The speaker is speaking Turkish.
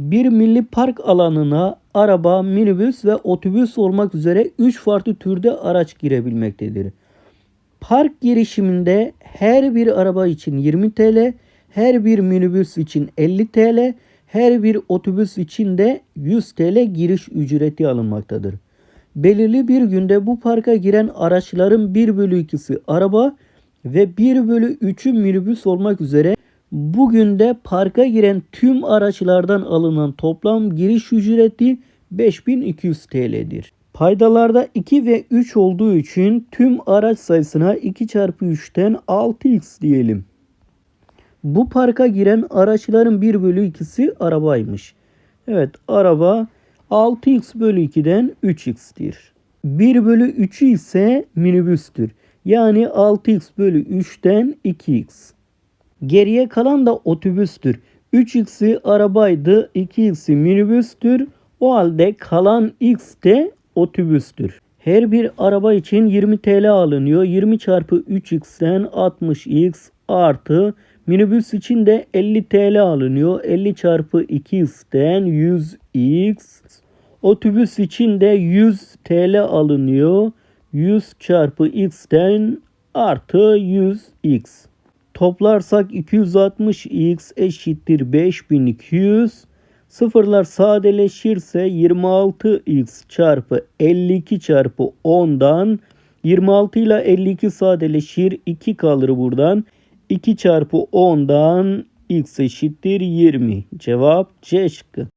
Bir milli park alanına araba, minibüs ve otobüs olmak üzere 3 farklı türde araç girebilmektedir. Park girişiminde her bir araba için 20 TL, her bir minibüs için 50 TL, her bir otobüs için de 100 TL giriş ücreti alınmaktadır. Belirli bir günde bu parka giren araçların 1 bölü 2'si araba ve 1 bölü 3'ü minibüs olmak üzere bugün de parka giren tüm araçlardan alınan toplam giriş ücreti 5200 TL'dir. Paydalarda 2 ve 3 olduğu için tüm araç sayısına 2 çarpı 3'ten 6x diyelim. Bu parka giren araçların 1 bölü 2'si arabaymış. Evet araba 6x bölü 2'den 3x'tir. 1 bölü 3'ü ise minibüstür. Yani 6x bölü 3'ten 2x. Geriye kalan da otobüstür. 3x'i arabaydı, 2x'i minibüstür. O halde kalan x de otobüstür. Her bir araba için 20 TL alınıyor. 20 çarpı 3x'ten 60x artı minibüs için de 50 TL alınıyor. 50 çarpı 2x'ten 100x. Otobüs için de 100 TL alınıyor. 100 çarpı x'ten artı 100x. Toplarsak 260x eşittir 5200. Sıfırlar sadeleşirse 26x çarpı 52 çarpı 10'dan 26 ile 52 sadeleşir 2 kalır buradan. 2 çarpı 10'dan x eşittir 20. Cevap C şıkkı.